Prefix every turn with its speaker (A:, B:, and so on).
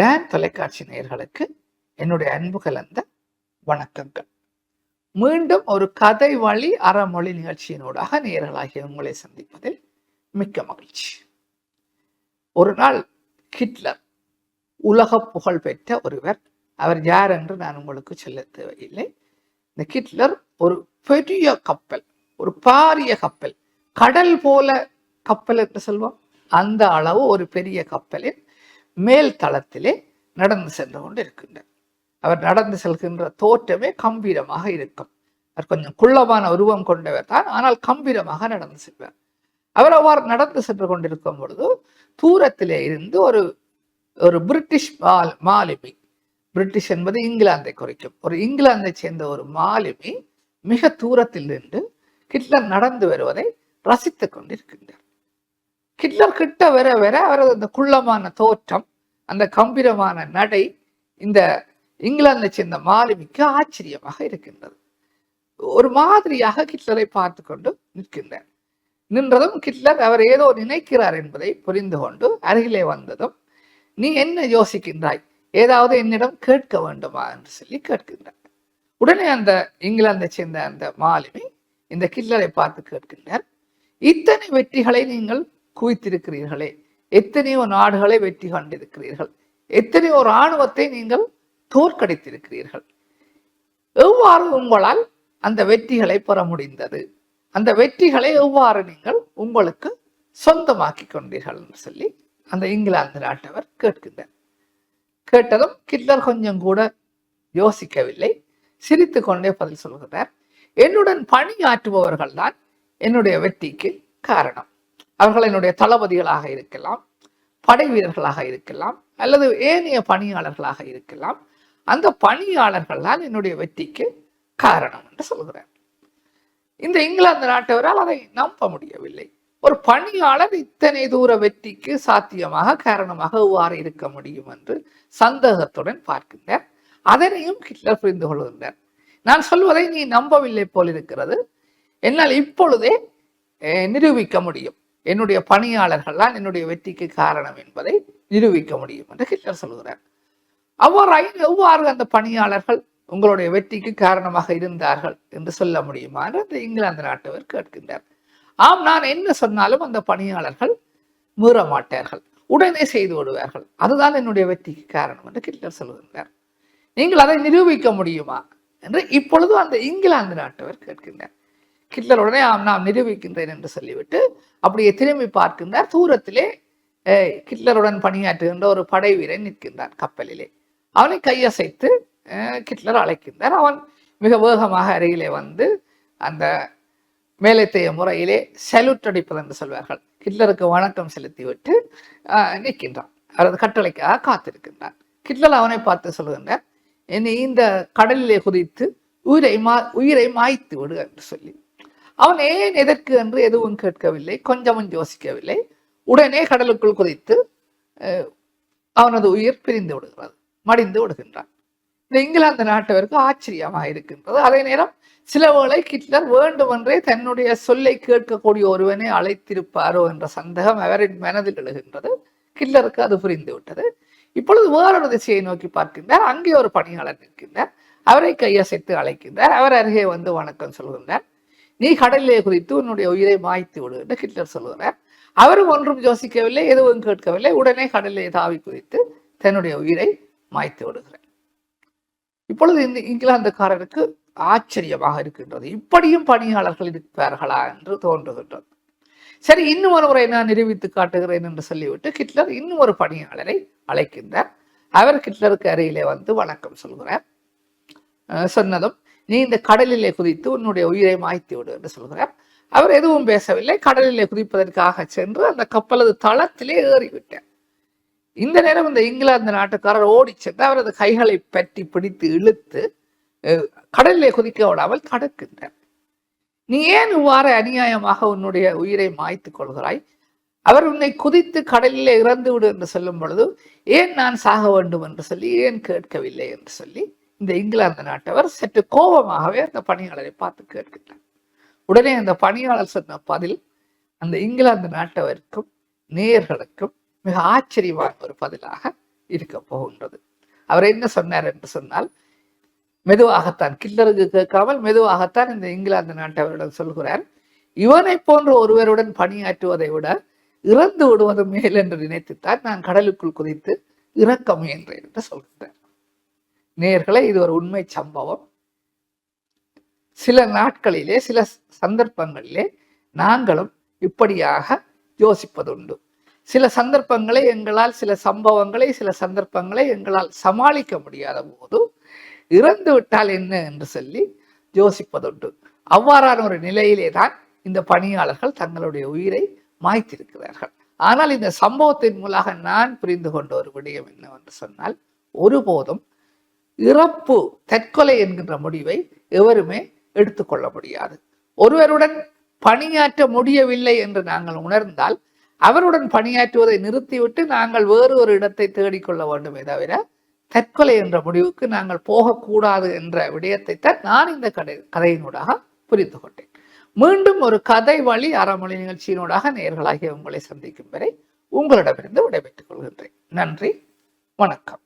A: Tan தொலைக்காட்சி நேயர்களுக்கு என்னுடைய அன்பு கலந்த வணக்கங்கள். மீண்டும் ஒரு கதை வழி அறமொழி நிகழ்ச்சியினூடாக நேயர்களாகிய உங்களை சந்திப்பதில் மிக்க மகிழ்ச்சி. ஒரு நாள் ஹிட்லர் உலக புகழ் பெற்ற ஒருவர் அவர் யார் என்று நான் உங்களுக்கு சொல்ல தேவையில்லை. இந்த ஹிட்லர் ஒரு பெரிய கப்பல் ஒரு பாரிய கப்பல் கடல் போல கப்பல் என்று சொல்வோம். அந்த அளவு ஒரு பெரிய கப்பலின் மேல் தளத்திலே நடந்து சென்று கொண்டு இருக்கின்றார் அவர் நடந்து செல்கின்ற தோற்றமே கம்பீரமாக இருக்கும். அவர் கொஞ்சம் குள்ளமான உருவம் கொண்டவர் தான் ஆனால் கம்பீரமாக நடந்து செல்வார். அவர் அவ்வாறு நடந்து சென்று கொண்டிருக்கும் பொழுது தூரத்திலே இருந்து ஒரு ஒரு பிரிட்டிஷ் மால் மாலுமி பிரிட்டிஷ் என்பது இங்கிலாந்தை குறிக்கும். ஒரு இங்கிலாந்தை சேர்ந்த ஒரு மாலுமி மிக தூரத்தில் நின்று ஹிட்லர் நடந்து வருவதை ரசித்துக் கொண்டிருக்கின்றார். ஹிட்லர் கிட்ட வர வர அவரது அந்த குள்ளமான தோற்றம் அந்த கம்பீரமான நடை இந்த இங்கிலாந்தை சேர்ந்த மாலுமிக்கு ஆச்சரியமாக இருக்கின்றது. ஒரு மாதிரியாக ஹிட்லரை பார்த்து கொண்டு நிற்கின்றார். நின்றதும் ஹிட்லர் அவர் ஏதோ நினைக்கிறார் என்பதை புரிந்து கொண்டு அருகிலே வந்ததும் நீ என்ன யோசிக்கின்றாய்? ஏதாவது என்னிடம் கேட்க வேண்டுமா? என்று சொல்லி கேட்கின்றார். உடனே அந்த இங்கிலாந்தை சேர்ந்த அந்த மாலுமி இந்த கில்லரை பார்த்து கேட்கின்றார் இத்தனை வெற்றிகளை நீங்கள் குவித்திருக்கிறீர்களே எத்தனையோ நாடுகளை வெற்றி கண்டிருக்கிறீர்கள். எத்தனையோ இராணுவத்தை நீங்கள் தோற்கடித்திருக்கிறீர்கள். எவ்வாறு உங்களால் அந்த வெற்றிகளை பெற முடிந்தது? அந்த வெற்றிகளை எவ்வாறு நீங்கள் உங்களுக்கு சொந்தமாக்கி கொண்டீர்கள் என்று சொல்லி அந்த இங்கிலாந்து நாட்டவர் கேட்கின்றார். கேட்டதும் கிட்லர் கொஞ்சம் கூட யோசிக்கவில்லை. சிரித்து கொண்டே பதில் சொல்கிறார் என்னுடன் பணியாற்றுபவர்கள் தான் என்னுடைய வெற்றிக்கு காரணம். அவர்கள் என்னுடைய தளபதிகளாக இருக்கலாம் படை வீரர்களாக இருக்கலாம் அல்லது ஏனைய பணியாளர்களாக இருக்கலாம். அந்த பணியாளர்கள் தான் என்னுடைய வெற்றிக்கு காரணம் என்று சொல்கிறார் இந்த இங்கிலாந்து நாட்டவரால் அதை நம்ப முடியவில்லை. ஒரு பணியாளர் இத்தனை தூர வெற்றிக்கு சாத்தியமாக காரணமாக எவ்வாறு இருக்க முடியும் என்று சந்தேகத்துடன் பார்க்கின்றார். அதனையும் ஹிட்லர் புரிந்து கொள்கின்றார். நான் சொல்வதை நீ நம்பவில்லை போல் இருக்கிறது. என்னால் இப்பொழுதே நிரூபிக்க முடியும். என்னுடைய பணியாளர்கள் தான் என்னுடைய வெற்றிக்கு காரணம் என்பதை நிரூபிக்க முடியும் என்று ஹிட்லர் சொல்கிறார் அவ்வாறு எவ்வாறு அந்த பணியாளர்கள் உங்களுடைய வெற்றிக்கு காரணமாக இருந்தார்கள் என்று சொல்ல முடியுமா என்று அந்த இங்கிலாந்து நாட்டவர் கேட்கின்றார். ஆம் நான் என்ன சொன்னாலும் அந்த பணியாளர்கள் மீற மாட்டார்கள். உடனே செய்து விடுவார்கள். அதுதான் என்னுடைய வெற்றிக்கு காரணம் என்று ஹிட்லர் சொல்கின்றார் நீங்கள் அதை நிரூபிக்க முடியுமா என்று இப்பொழுது அந்த இங்கிலாந்து நாட்டவர் கேட்கின்றார். ஹிட்லர் உடனே ஆம் நிரூபிக்கின்றேன் என்று சொல்லிவிட்டு அப்படியே திரும்பி பார்க்கின்றார். தூரத்திலே ஹிட்லருடன் பணியாற்றுகின்ற ஒரு படை வீரன் நிற்கின்றான் கப்பலிலே. அவனை கையசைத்து ஹிட்லர் அழைக்கின்றார். அவன் மிக வேகமாக அருகிலே வந்து அந்த மேலத்தைய முறையிலே சல்யூட் அடிப்பது என்று சொல்வார்கள். ஹிட்லருக்கு வணக்கம் செலுத்திவிட்டு நிற்கின்றான். அவரது கட்டளைக்காக காத்திருக்கின்றான். ஹிட்லர் அவனை பார்த்து சொல்கின்றார் என்னை இந்த கடலிலே குதித்து உயிரை மா உயிரை மாய்த்து விடு என்று சொல்லி. அவன் ஏன் எதற்கு என்று எதுவும் கேட்கவில்லை கொஞ்சமும் யோசிக்கவில்லை. உடனே கடலுக்குள் குதித்து அவனது உயிர் பிரிந்து விடுகிறது மடிந்து விடுகின்றான். இந்த இங்கிலாந்து நாட்டவருக்கு ஆச்சரியமாக இருக்கின்றது. அதே நேரம் சில வேளை ஹிட்லர் வேண்டுமென்றே தன்னுடைய சொல்லை கேட்கக்கூடிய ஒருவனை அழைத்திருப்பாரோ என்ற சந்தேகம் அவரின் மனதில் எழுகின்றது. ஹிட்லருக்கு அது புரிந்து விட்டது. இப்பொழுது வேறொரு திசையை நோக்கி பார்க்கின்றார். அங்கே ஒரு பணியாளர் நிற்கின்றார். அவரை கையசைத்து அழைக்கின்றார். அவர் அருகே வந்து வணக்கம் சொல்கின்றார். நீ கடலிலே குறித்து உன்னுடைய உயிரை மாய்த்து விடு என்று ஹிட்லர் சொல்லுகிறார். அவரும் ஒன்றும் யோசிக்கவில்லை எதுவும் கேட்கவில்லை. உடனே கடலிலே தாவி குறித்து தன்னுடைய உயிரை மாய்த்து விடுகிறார். இப்பொழுது இந்த இங்கிலாந்துக்காரருக்கு ஆச்சரியமாக இருக்கின்றது. இப்படியும் பணியாளர்கள் இருப்பார்களா என்று தோன்றுகின்றது. சரி இன்னும் ஒரு முறை நான் நிரூபித்து காட்டுகிறேன் என்று சொல்லிவிட்டு ஹிட்லர் இன்னும் ஒரு பணியாளரை அழைக்கின்றார். அவர் ஹிட்லருக்கு அருகிலே வந்து வணக்கம் சொல்கிறார். சொன்னதும் நீ இந்த கடலிலே குதித்து உன்னுடைய உயிரை மாய்த்து விடு என்று சொல்கிறார். அவர் எதுவும் பேசவில்லை. கடலிலே குதிப்பதற்காக சென்று அந்த கப்பலது தளத்திலே ஏறிவிட்டார். இந்த நேரம் இந்த இங்கிலாந்து நாட்டுக்காரர் ஓடி சென்று அவரது கைகளை பற்றி பிடித்து இழுத்து கடலிலே குதிக்க விடாமல் தடுக்கின்றார். நீ ஏன் இவ்வாறு அநியாயமாக உன்னுடைய உயிரை மாய்த்து கொள்கிறாய்? அவர் உன்னை குதித்து கடலிலே இறந்து விடு என்று சொல்லும் பொழுது ஏன் நான் சாக வேண்டும்? என்று சொல்லி ஏன் கேட்கவில்லை? என்று சொல்லி இந்த இங்கிலாந்து நாட்டவர் சற்று கோபமாகவே அந்த பணியாளரை பார்த்து கேட்கின்றார். உடனே அந்த பணியாளர் சொன்ன பதில் அந்த இங்கிலாந்து நாட்டவருக்கும் நேயர்களுக்கும் மிக ஆச்சரியமான ஒரு பதிலாக இருக்க போகின்றது. அவர் என்ன சொன்னார் என்று சொன்னால் மெதுவாகத்தான் கில்லருக்கு கேட்காமல் மெதுவாகத்தான் இந்த இங்கிலாந்து நாட்டவரிடம் சொல்கிறார். இவனை போன்ற ஒருவருடன் பணியாற்றுவதை விட இறந்து விடுவது மேல் என்று நினைத்துத்தான் நான் கடலுக்குள் குதித்து இறக்க முயன்றேன் என்று சொல்கிறேன் நேர்களை இது ஒரு உண்மை சம்பவம். சில நாட்களிலே சில சந்தர்ப்பங்களிலே நாங்களும் இப்படியாக யோசிப்பதுண்டு. சில சந்தர்ப்பங்களை எங்களால் சில சம்பவங்களை சில சந்தர்ப்பங்களை எங்களால் சமாளிக்க முடியாத போது இறந்து விட்டால் என்ன என்று சொல்லி யோசிப்பதுண்டு. அவ்வாறான ஒரு நிலையிலே தான் இந்த பணியாளர்கள் தங்களுடைய உயிரை மாய்த்திருக்கிறார்கள். ஆனால் இந்த சம்பவத்தின் மூலமாக நான் புரிந்து கொண்ட ஒரு விடயம் என்னவென்று சொன்னால் ஒருபோதும் இறப்பு தற்கொலை என்கின்ற முடிவை எவருமே எடுத்துக்கொள்ள முடியாது. ஒருவருடன் பணியாற்ற முடியவில்லை என்று நாங்கள் உணர்ந்தால் அவருடன் பணியாற்றுவதை நிறுத்திவிட்டு நாங்கள் வேறு ஒரு இடத்தை தேடிக்கொள்ள வேண்டுமே தவிர தற்கொலை என்ற முடிவுக்கு நாங்கள் போகக்கூடாது என்ற விடயத்தை தான் நான் இந்த கதை கதையினூடாக புரிந்து கொண்டேன். மீண்டும் ஒரு கதை வழி அறமொழி நிகழ்ச்சியினூடாக நேர்களாகிய உங்களை சந்திக்கும் வரை உங்களிடமிருந்து விடைபெற்றுக் கொள்கின்றேன். நன்றி வணக்கம்.